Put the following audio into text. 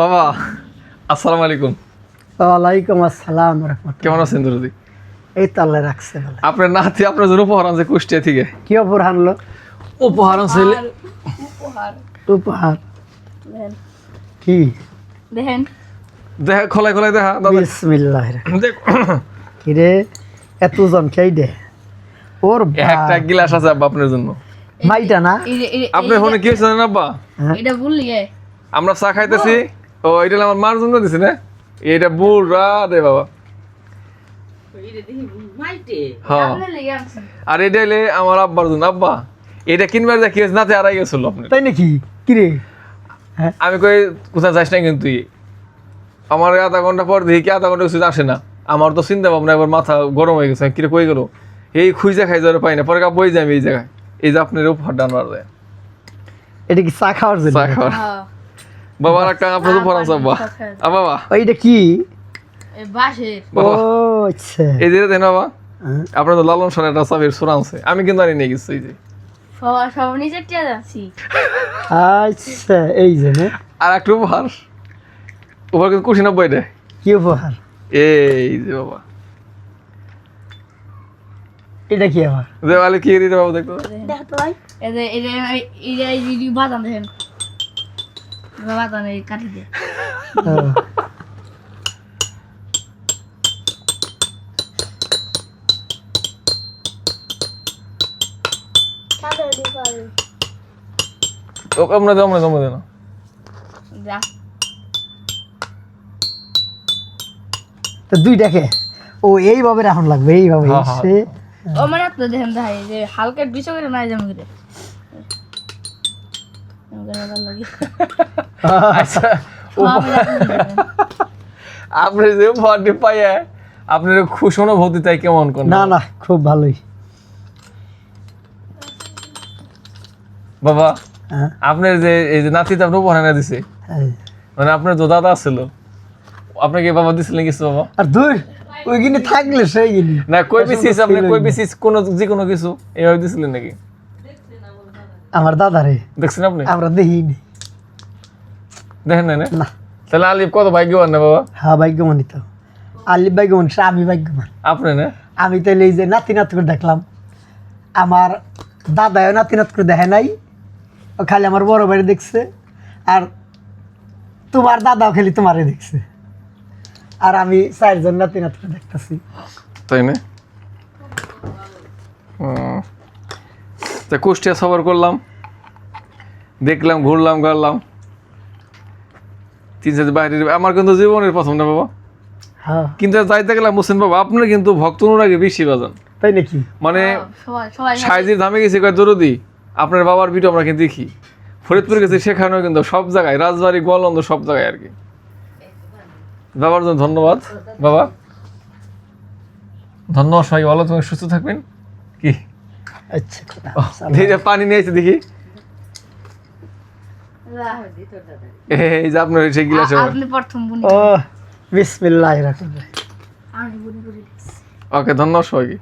বাবা আসসালামু আলাইকুম। ওয়ালাইকুম আসসালাম রহমতুল্লাহ। কেমন আছেন দুরুদি? এই তো আল্লাহ রাখছে ভালো। আপনার নাতি আপনার জন্য উপহার আনছে কুষ্টিয়া থেকে। কি অপর আনলো? উপহার আনছে উপহার উপহার। দেখেন কি? দেখেন দেখা খোলাই খোলাই দেখা দাদা। বিসমিল্লাহ দেখ। কিরে এত জন খেই দে? ওর একটা গিলাস আছে আব্বা আপনার জন্য। মাইটা না? আপনার ফোনে কি হয়েছে জানেন আব্বা? এটা বললি এ আমরা চা খাইতেছি। ও এটা আমার মার জন্য দিছি না? এটা বুড়া রে বাবা। হ্যাঁ। আর এটা এলে আমার আব্বার জন্য। আব্বা এটা কিনবার যা কি হয়েছে নাতে আড়াই গেছিল আপনার। তাই নাকি? কিরে আমি কই কোথায় যাস না কিন্তু আমার আধা ঘণ্টা পর দেখি কি আধা ঘণ্টা কিছু আসে না। আমার তো চিন্তা ভাবনা এবার মাথা গরম হয়ে গেছে। কিরে কই গেল? এই খুঁজে খাই যাওয়ার পাই না। পরে বই যাই আমি এই জায়গায়। এই যে আপনার উপহার যায়। এটা কি চা খাওয়ার জন্য? চা খাওয়ার। হ্যাঁ। বাবা আর একটা আপনার উপহার আছে আব্বা আ বাবা ওইটা কি এই বাঁশের ও আচ্ছা এই যে দেন বাবা হ্যাঁ। আপনার তো লালন সরের একটা চাবির সুর আছে আমি কিন্তু আনি নিয়ে গেছি এই যে সবার সব নিচে টিয়া যাচ্ছি আচ্ছা এই যে না? আর একটা উপহার উপহার কিন্তু কুশি নব্বই দেয় কি উপহার এই যে বাবা এটা কি আবার যে বলে কি দিতে বাবু দেখতো এই যে এই যে এই যে এই যে বাদাম দেখেন কাটি আমরা দাও আমরা দাও আমরা যা। তো দুইটাকে ও এইভাবে রাখুন লাগবে এইভাবে। সে ও মানে তো দেখেন ভাই যে হালকা বিষ করে। নাই যেমন করে লাগে। আচ্ছা। আপনি যে উপহারটি পাইয়ে আপনার খুশ অনুভূতি তাই কেমন কোন? না না খুব ভালোই। বাবা হ্যাঁ, আপনার যে এই যে নাতি তো আপনার উপহার এনে দিছে। হ্যাঁ। মানে আপনার যে দাদা ছিল আপনাকে বাবা দিছিলেন কিছু বাবা? আর দূর ওইখানে থাকলে সেই গিনি না কই পিসিস আপনি কই পিসিস কোন যে কোনো কিছু এইভাবে দিছিলেন নাকি? আমার দাদারে। দেখছেন আপনি? আমরা দেখিনি। দেখেন না। না? তাহলে আলিফ কত ভাগ্যবান না বাবা? হ্যাঁ ভাগ্যমানি তো। আলিফ ভাগ্যমান সে আমি ভাগ্যমান আপনি না। আমি তাহলে এই যে নাতি নাত করে দেখলাম। আমার দাদাও নাতি নাত করে দেখে নাই। ও খালি আমার বড় ভাই দেখছে। আর তোমার দাদাও খালি তোমারে দেখছে। আর আমি চারজন নাতি নাত করে দেখতেছি। তাই না। তা কুষ্টিয়া সফর করলাম। দেখলাম ঘুরলাম গাড়লাম। তিন চার বাইরে আমার কিন্তু জীবনের প্রথম না বাবা। হ্যাঁ। কিন্তু যাইতে গেলাম মুসেন বাবা আপনার কিন্তু ভক্ত অনুরাগে বেশি বাজান। তাই নাকি? মানে সবাই সবাই সাইজির ধামে গেছি কয় দরদি আপনার বাবার ভিডিও আমরা কিন্তু দেখি। ফরিদপুর গেছি সেখানেও কিন্তু সব জায়গায় রাজবাড়ি গোয়ালন্দ সব জায়গায় আর কি। বাবার জন্য ধন্যবাদ বাবা। ধন্যবাদ সবাই ভালো তুমি সুস্থ থাকবেন। কি? আচ্ছা পানি নিয়েছে দেখি। এই যে আপনার সেই গিলাসে আপনি প্রথম বুনি। ও বিসমিল্লাহ রাখুন আমি বুনি বুনি ওকে ধন্যবাদ সবাইকে।